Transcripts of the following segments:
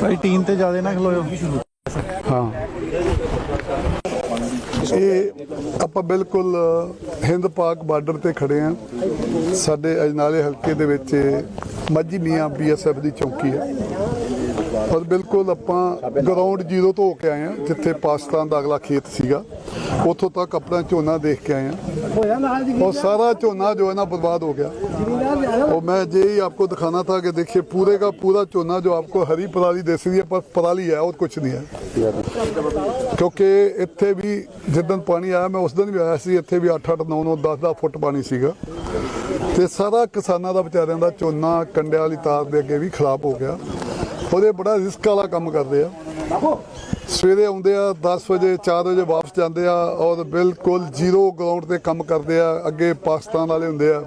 ਭਾਈ, team ਤੇ ਜ਼ਿਆਦਾ ਨਾ ਖਲੋਇਓ। ਹਾਂ। ਇਹ ਆਪਾਂ ਬਿਲਕੁਲ ਹਿੰਦ ਪਾਕ ਬਾਰਡਰ ਤੇ ਖੜੇ ਆ। ਸਾਡੇ ਅਜਨਾਲੇ ਹਲਕੇ ਦੇ ਵਿੱਚ ਮਾਝੀ ਮੀਆਂ ਬੀਐਸਐਫ ਦੀ ਚੌਕੀ ਹੈ। ਔਰ ਬਿਲਕੁਲ ਆਪਾਂ ਗਰਾਊਂਡ ਜ਼ੀਰੋ ਤੋਂ ਹੋ ਕੇ ਆਏ ਆ ਜਿੱਥੇ ਪਾਕਿਸਤਾਨ ਦਾ ਅਗਲਾ ਖੇਤ ਸੀਗਾ ਉੱਥੋਂ ਤੱਕ ਆਪਣਾ ਝੋਨਾ ਦੇਖ ਕੇ ਆਏ ਆ और सारा चोना जो है ना बर्बाद हो गया और मैं यही आपको दिखाना था कि देखिए पूरे का पूरा चोना जो आपको हरी पराली देसी है पर पराली है और कुछ नहीं है ਕਿਉਂਕਿ ਇੱਥੇ ਵੀ ਜਿੱਦਣ ਪਾਣੀ ਆਇਆ ਮੈਂ ਉਸ ਦਿਨ ਵੀ ਆਇਆ ਸੀ ਇੱਥੇ ਵੀ 8 8 9 9 10 10 ਫੁੱਟ ਪਾਣੀ ਸੀਗਾ ਤੇ ਸਾਰਾ ਕਿਸਾਨਾਂ ਦਾ ਵਿਚਾਰਿਆਂ ਦਾ ਝੋਨਾ ਕੰਡਿਆਂ ਵਾਲੀ ਤਾਰ ਦੇ ਅੱਗੇ ਵੀ ਖਰਾਬ ਹੋ ਗਿਆ ਉਹਦੇ ਬੜਾ ਰਿਸਕ ਵਾਲਾ ਕੰਮ ਕਰਦੇ ਆ। ਸਵੇਰੇ ਆਉਂਦੇ ਆ 10 ਵਜੇ 4 ਵਜੇ ਵਾਪਸ ਜਾਂਦੇ ਆ ਔਰ ਬਿਲਕੁਲ ਜ਼ੀਰੋ ਗਰਾਊਂਡ ਤੇ ਕੰਮ ਕਰਦੇ ਆ, ਅੱਗੇ ਪਾਕਿਸਤਾਨ ਵਾਲੇ ਹੁੰਦੇ ਆ।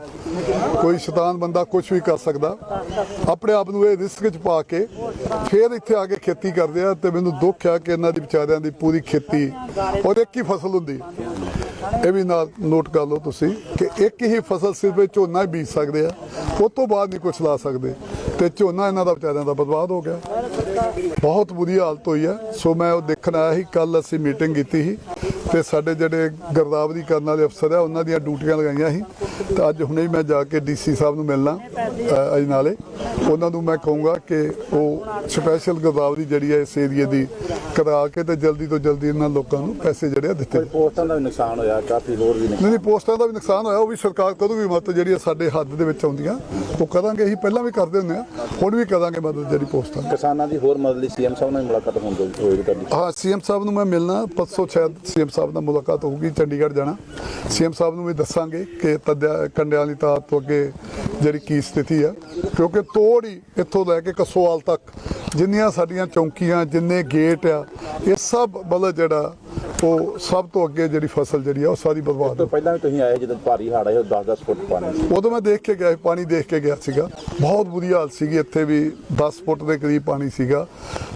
ਕੋਈ ਸ਼ੈਤਾਨ ਬੰਦਾ ਕੁਝ ਵੀ ਕਰ ਸਕਦਾ। ਆਪਣੇ ਆਪ ਨੂੰ ਇਹ ਰਿਸਕ 'ਚ ਪਾ ਕੇ ਫਿਰ ਇੱਥੇ ਆ ਕੇ ਖੇਤੀ ਕਰਦੇ ਆ ਤੇ ਮੈਨੂੰ ਦੁੱਖ ਆ ਕਿ ਇਹਨਾਂ ਦੀ ਵਿਚਾਰਿਆਂ ਦੀ ਪੂਰੀ ਖੇਤੀ ਔਰ ਇੱਕ ਹੀ ਫਸਲ ਹੁੰਦੀ। ਇਹ ਵੀ ਨਾਲ ਨੋਟ ਕਰ ਲਓ ਤੁਸੀਂ ਕਿ ਇੱਕ ਹੀ ਫਸਲ ਸਿਰਫ ਇਹ ਝੋਨਾ ਹੀ ਬੀਜ ਸਕਦੇ ਆ ਉਸ ਤੋਂ ਬਾਅਦ ਨਹੀਂ ਕੁਝ ਲਾ ਸਕਦੇ। ਤੇ ਝੋਨਾ ਇਹਨਾਂ ਦਾ ਵਿਚਾਰਿਆਂ ਦਾ ਬਰਬਾਦ ਹੋ ਗਿਆ। ਬਹੁਤ ਬੁਰੀ ਹਾਲਤ ਹੋਈ ਹੈ। ਸੋ ਮੈਂ ਉਹ ਦੇਖਣ ਆਇਆ ਸੀ ਕੱਲ ਅਸੀਂ ਮੀਟਿੰਗ ਕੀਤੀ ਸੀ। ਤੇ ਸਾਡੇ ਜਿਹੜੇ ਗਰਦਾਵਰੀ ਕਰਨ ਵਾਲੇ ਅਫਸਰ ਆ ਉਹਨਾਂ ਦੀਆਂ ਡਿਊਟੀਆਂ ਲਗਾਈਆਂ ਸੀ ਤੇ ਅੱਜ ਹੁਣੇ ਹੀ ਮੈਂ ਜਾ ਕੇ ਡੀਸੀ ਸਾਹਿਬ ਨੂੰ ਮਿਲਣਾ ਅ, ਅਜਨਾਲੇ ਉਹਨਾਂ ਨੂੰ ਮੈਂ ਕਹੂੰਗਾ ਕਿ ਉਹ ਸਪੈਸ਼ਲ ਗਰਦਾਵਰੀ ਜਿਹੜੀ ਹੈ ਇਸ ਏਰੀਏ ਦੀ ਕਰਾ ਕੇ ਤੇ ਜਲਦੀ ਤੋਂ ਜਲਦੀ ਇਹਨਾਂ ਲੋਕਾਂ ਨੂੰ ਪੈਸੇ ਜਿਹੜੇ ਆ ਦਿੱਤੇ। ਪੋਸਟਾਂ ਦਾ ਵੀ ਨੁਕਸਾਨ ਹੋਇਆ ਕਾਫੀ ਹੋਰ ਵੀ ਨਹੀਂ ਨਹੀਂ ਪੋਸਟਾਂ ਦਾ ਵੀ ਨੁਕਸਾਨ ਹੋਇਆ ਉਹ ਵੀ ਸਰਕਾਰ ਕਰੂਗੀ ਮਦਦ ਜਿਹੜੀ ਸਾਡੇ ਹੱਦ ਦੇ ਵਿੱਚ ਆਉਂਦੀਆਂ ਉਹ ਕਰਾਂਗੇ ਅਸੀਂ ਪਹਿਲਾਂ ਵੀ ਕਰਦੇ ਹੁੰਦੇ ਆ ਹੁਣ ਵੀ ਕਰਾਂਗੇ ਮਦਦ ਜਿਹੜੀ ਪੋਸਟਾਂ। ਕਿਸਾਨਾਂ ਦੀ ਹੋਰ ਮਦਦ ਲਈ ਸੀਐਮ ਸਾਹਿਬ ਨਾਲ ਵੀ ਮੁਲਾਕਾਤ ਹੋਣ ਹੋਏਗੀ ਤੁਹਾਡੀ ਹਾਂ ਸੀਐਮ ਸਾਹਿਬ ਨੂੰ ਮੈਂ ਮਿਲਣਾ ਪਰਸੋਂ ਸ਼ਾਇਦ ਸੀਐਮ ਸਾਹਿਬ ਨਾਲ ਮੁਲਾਕਾਤ ਹੋਊਗੀ, ਚੰਡੀਗੜ੍ਹ ਜਾਣਾ। ਸੀਐਮ ਸਾਹਿਬ ਨੂੰ ਵੀ ਦੱਸਾਂਗੇ ਕਿ ਤੱਦਿਆ ਕੰਡਿਆਂ ਦੀ ਤਾਰ ਤੋਂ ਅੱਗੇ ਜਿਹੜੀ ਕੀ ਸਥਿਤੀ ਆ। ਕਿਉਂਕਿ ਤੋੜ ਹੀ ਇੱਥੋਂ ਲੈ ਕੇ ਕਸੋਵਾਲ ਤੱਕ ਜਿੰਨੀਆਂ ਸਾਡੀਆਂ ਚੌਂਕੀਆਂ, ਜਿੰਨੇ ਗੇਟ ਆ, ਇਹ ਸਭ ਮਤਲਬ ਜਿਹੜਾ ਉਹ ਸਭ ਤੋਂ ਅੱਗੇ ਜਿਹੜੀ ਫਸਲ ਜਿਹੜੀ ਆ ਉਹ ਸਾਰੀ ਬਰਬਾਦ ਤੋਂ ਪਹਿਲਾਂ ਵੀ ਤੁਸੀਂ ਆਏ ਜਦੋਂ ਭਾਰੀ ਹੜ੍ਹ ਆਏ 10-10 ਫੁੱਟ ਪਾਣੀ ਉਦੋਂ ਮੈਂ ਦੇਖ ਕੇ ਗਿਆ ਪਾਣੀ ਦੇਖ ਕੇ ਗਿਆ ਸੀਗਾ। ਬਹੁਤ ਬੁਰੀ ਹਾਲਤ ਸੀਗੀ ਇੱਥੇ ਵੀ 10 ਫੁੱਟ ਦੇ ਕਰੀਬ ਪਾਣੀ ਸੀਗਾ।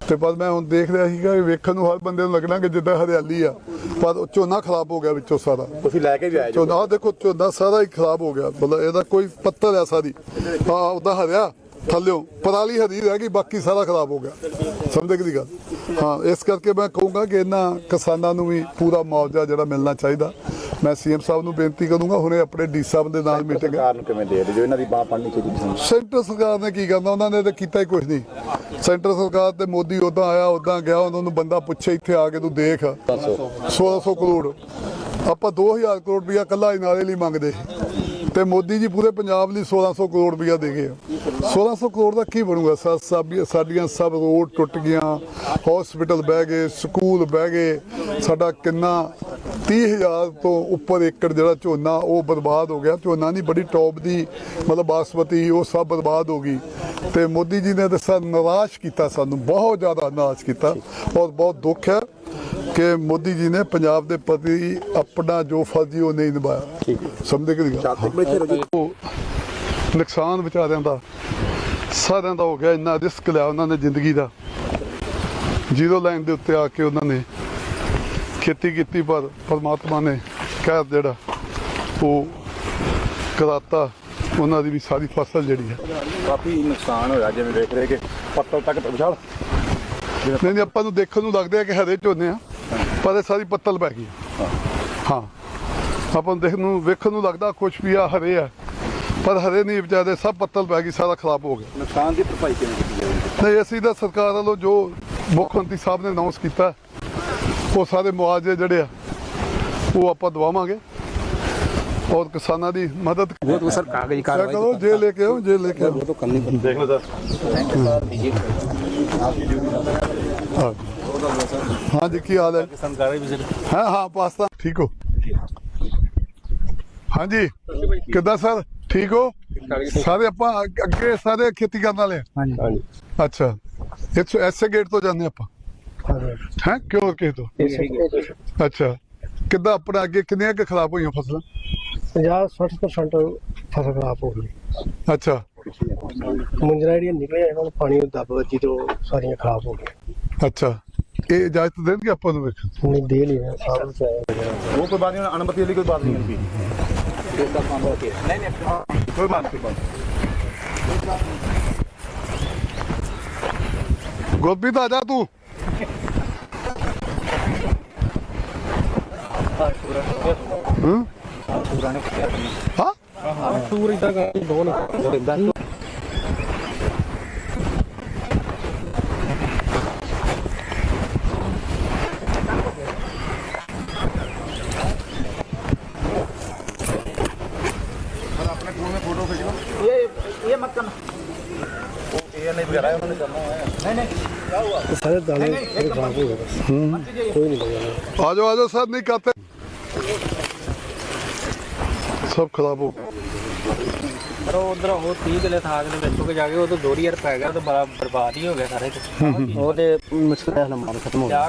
ਤੇ ਪਰ ਮੈਂ ਹੁਣ ਦੇਖ ਰਿਹਾ ਸੀਗਾ ਕਿ ਵੇਖਣ ਨੂੰ ਹਰ ਬੰਦੇ ਨੂੰ ਲੱਗਣਾ ਕਿ ਜਿੱਦਾਂ ਹਰਿਆਲੀ ਆ ਪਰ ਝੋਨਾ ਖਰਾਬ ਹੋ ਗਿਆ ਵਿੱਚੋਂ ਸਾਰਾ। ਤੁਸੀਂ ਲੈ ਕੇ ਵੀ ਆਏ ਝੋਨਾ ਦੇਖੋ ਝੋਨਾ ਸਾਰਾ ਹੀ ਖਰਾਬ ਹੋ ਗਿਆ। ਮਤਲਬ ਇਹਦਾ ਕੋਈ ਪੱਤਰ ਐਸਾ ਨਹੀਂ ਹਾਂ ਉਹਦਾ ਹਰਿਆ। ਥੱਲਿਓ। ਪਰਾਲੀ ਹਰੀ ਰਹਿ ਗਈ ਬਾਕੀ ਸਾਰਾ ਖਰਾਬ ਹੋ ਗਿਆ। ਸਮਝਦੇ ਕਿ ਦੀ ਗੱਲ? ਹਾਂ ਇਸ ਕਰਕੇ ਮੈਂ ਕਹੂੰਗਾ ਕਿ ਇਹਨਾਂ ਕਿਸਾਨਾਂ ਨੂੰ ਵੀ ਪੂਰਾ ਮੁਆਵਜ਼ਾ ਜਿਹੜਾ ਮਿਲਣਾ ਚਾਹੀਦਾ। ਮੈਂ ਸੀਐਮ ਸਾਹਿਬ ਨੂੰ ਬੇਨਤੀ ਕਰੂੰਗਾ ਹੁਣੇ ਆਪਣੇ ਡੀ ਸਾਹਿਬ ਦੇ ਨਾਲ ਮੀਟਿੰਗ ਸਰਕਾਰ ਨੂੰ ਕਿਵੇਂ ਦੇ ਜੋ ਇਹਨਾਂ ਦੀ ਬਾਹ ਪੜਨੀ ਚਾਹੀਦੀ ਸੈਂਟਰ ਸਰਕਾਰ ਨੇ ਕੀ ਕਰਨਾ? ਉਹਨਾਂ ਨੇ ਤਾਂ ਕੀਤਾ ਹੀ ਕੁਝ ਨਹੀਂ। ਸੈਂਟਰ ਸਰਕਾਰ ਤੇ ਮੋਦੀ ਉਦਾਂ ਆਇਆ ਉਦਾਂ ਗਿਆ ਉਹਨਾਂ ਨੂੰ ਬੰਦਾ ਪੁੱਛੇ ਇੱਥੇ ਆ ਕੇ ਤੂੰ ਦੇਖ। 1600 ਕਰੋੜ। ਆਪਾਂ 2000 ਕਰੋੜ ਰੁਪਇਆ ਕੱਲਾ ਇਨਾਰੇ ਲਈ ਮੰਗਦੇ ਤੇ ਮੋਦੀ ਜੀ ਪੂਰੇ ਪੰਜਾਬ ਲਈ 1600 ਕਰੋੜ ਰੁਪਇਆ ਦੇ ਗਏ ਆ। 1600 ਕਰੋੜ ਦਾ ਕੀ ਬਣੂਗਾ? ਸਾ- ਸਾਡੀਆਂ ਸਭ ਰੋਡ ਟੁੱਟ ਗਈਆਂ ਹਸਪੀਟਲ ਬਹਿ ਗਏ, ਸਕੂਲ ਬਹਿ ਗਏ, ਸਾਡਾ ਕਿੰਨਾ 30000 ਤੋਂ ਉੱਪਰ ਏਕੜ ਜਿਹੜਾ ਝੋਨਾ, ਉਹ ਬਰਬਾਦ ਹੋ ਗਿਆ। ਝੋਨਾ ਨਹੀਂ, ਬੜੀ ਟੌਪ ਦੀ ਮਤਲਬ ਬਾਸਮਤੀ ਉਹ ਸਭ ਬਰਬਾਦ ਹੋ ਗਈ। ਤੇ ਮੋਦੀ ਜੀ ਨੇ ਤਾਂ ਸਾਨੂੰ ਨਿਰਾਸ਼ ਕੀਤਾ ਸਾਨੂੰ, ਬਹੁਤ ਜ਼ਿਆਦਾ ਨਿਰਾਸ਼ ਕੀਤਾ ਔਰ ਬਹੁਤ ਦੁੱਖ ਹੈ। ਕਿ ਮੋਦੀ ਜੀ ਨੇ ਪੰਜਾਬ ਦੇ ਪ੍ਰਤੀ ਆਪਣਾ ਜੋ ਫਰਜ਼ ਉਹ ਨਹੀਂ ਨਿਭਾਇਆ। ਸਮਝਦੇ ਕਿ ਨਹੀਂ? ਨੁਕਸਾਨ ਵਿਚਾਰਿਆਂ ਦਾ ਸਾਰਿਆਂ ਦਾ ਹੋ ਗਿਆ ਇੰਨਾ ਰਿਸਕ ਲਿਆ ਉਹਨਾਂ ਨੇ ਜ਼ਿੰਦਗੀ ਦਾ। ਜ਼ੀਰੋ ਲਾਈਨ ਦੇ ਉੱਤੇ ਆ ਕੇ ਉਹਨਾਂ ਨੇ ਖੇਤੀ ਕੀਤੀ ਪਰ ਪਰਮਾਤਮਾ ਨੇ ਕਹਿਰ ਜਿਹੜਾ ਉਹ ਕਰਾਤਾ। ਉਹਨਾਂ ਦੀ ਵੀ ਸਾਰੀ ਫਸਲ ਜਿਹੜੀ ਹੈ। ਕਾਫੀ ਨੁਕਸਾਨ ਹੋਇਆ ਜਿਵੇਂ ਵੇਖ ਰਹੇ ਕਿ ਪੱਤਲ ਤੱਕ ਵਿਸ਼ਾਲ ਨਹੀਂ ਨਹੀਂ ਆਪਾਂ ਨੂੰ ਦੇਖਣ ਨੂੰ ਲੱਗਦੇ ਆ ਕਿ ਹਰੇ ਝੋਨੇ ਆ। ਪਰ ਇਹ ਸਾਰੀ ਪੱਤਲ ਪੈ ਗਈ। ਹਾਂ। ਆਪਾਂ ਦੇਖ ਨੂੰ ਵੇਖਣ ਨੂੰ ਲੱਗਦਾ ਕੁਝ ਵੀ ਆ ਹਰੇ ਆ। ਪਰ ਹਰੇ ਨਹੀਂ ਵਿਚਾਰੇ ਸਭ ਪੱਤਲ ਪੈ ਗਈ ਸਾਰਾ ਖਰਾਬ ਹੋ ਗਿਆ। ਨੁਕਸਾਨ ਦੀ ਭਰਪਾਈ ਕਿਵੇਂ ਕੀਤੀ ਜਾਵੇਗੀ? ਤੇ ਅਸੀਂ ਦਾ ਸਰਕਾਰ ਵੱਲੋਂ ਜੋ ਮੁੱਖ ਮੰਤਰੀ ਸਾਹਿਬ ਨੇ ਅਨਾਉਂਸ ਕੀਤਾ ਉਹ ਸਾਰੇ ਮੁਆਜੇ ਜਿਹੜੇ ਆ ਉਹ ਆਪਾਂ ਦਵਾਵਾਂਗੇ। ਔਰ ਕਿਸਾਨਾਂ ਦੀ ਮਦਦ ਉਹ ਸਰ ਕਾਗਜ਼ ਕਾਰਵਾਈ ਕਰੋ ਜੇ ਲੈ ਕੇ ਆਓ ਜੇ ਲੈ ਕੇ ਆਓ। ਉਹ ਤਾਂ ਕਰਨੀ ਪੈਂਦੀ ਦੇਖ ਲਓ ਸਰ पड़ती ਹਾਂ ਹਾਂ ਜੀ ਕੀ ਹਾਲ ਹੈ ਹਾਂ ਹਾਂ ਪਾਸਤਾ ਠੀਕ ਹੋ ਹਾਂਜੀ ਕਿੱਦਾਂ ਸਰ ਠੀਕ ਹੋ ਸਾਰੇ ਆਪਾਂ ਅੱਗ- ਅੱਗੇ ਸਾਰੇ ਖੇਤੀ ਕਰਨ ਵਾਲੇ ਆ? हाँ जी ਅੱਛਾ ਇੱਥੋਂ ਐਸੇ ਗੇਟ ਤੋਂ ਜਾਂਦੇ ਆਪਾਂ ਹੈ ਕਿਉਂ ਕਿ ਤੋਂ ਅੱਛਾ ਕਿੱਦਾਂ ਆਪਣਾ ਅੱਗੇ ਕਿੰਨੀਆਂ ਕੁ ਖਰਾਬ ਹੋਈਆਂ ਫਸਲਾਂ 50-60% ਫਸਲ ਖਰਾਬ ਹੋ ਗਈ ਅੱਛਾ ਮੁੰਜਰਾ ਜਿਹੜੀਆਂ ਨਿਕਲੇ ਇਹਨਾਂ ਨੂੰ ਪਾਣੀ ਦੱਬ ਵੱਜੀ ਤੋਂ ਸਾਰੀਆਂ ਖਰਾਬ ਹੋ ਗਈਆਂ ਅੱਛਾ ਇਹ ਇਜਾਜ਼ਤ ਦੇਣਗੇ ਆਪਾਂ ਨੂੰ ਵੇਖਣ ਨਹੀਂ ਦੇ ਲਈ ਸਾਹਮਣੇ ਚ ਆਇਆ ਉਹ ਕੋਈ ਬਾਤ ਨਹੀਂ ਅਨੁਮਤੀ ਵਾਲੀ ਕੋਈ ਬਾਤ ਨਹੀਂ ਹੁੰਦੀ। ਨਹੀਂ ਨਹੀਂ ਕੋਈ ਮਾਰ ਕੋਈ ਬਾਤ ਗੁਰਪ੍ਰੀਤ ਆ ਜਾ ਤੂੰ। ਹੂੰ? ਹਾਂ ਟੂਰ ਇਦਾਂ ਕਰ ਦੋ ਨਾ ਸਾਰੇ ਦਾਣੇ ਸਾਰੇ ਖਰਾਬ ਹੋ ਗਏ ਬਸ। ਕੋਈ ਨਹੀਂ ਬਚਿਆ ਆ ਜਾਓ ਆ ਜਾਓ ਸਰ ਨਹੀਂ ਕਰਤੇ। ਸਭ ਖਰਾਬ ਹੋ ਪਰ ਉਧਰ ਉਹ 30 ਕਿਲੇ ਥਾਂ ਦੇ ਵਿੱਚੋਂ ਕੇ ਜਾ ਕੇ ਉਹ ਤਾਂ ਦੋਰੀ ਯਾਰ ਪੈ ਗਿਆ ਉਹ ਤਾਂ ਬੜਾ ਬਰਬਾਦ ਹੀ ਹੋ ਗਿਆ ਸਾਰੇ ਉਹ ਤੇ ਮੁਸ਼ਕਿਲ ਨਾਲ ਮਾਰ ਖਤਮ ਹੋ ਗਿਆ।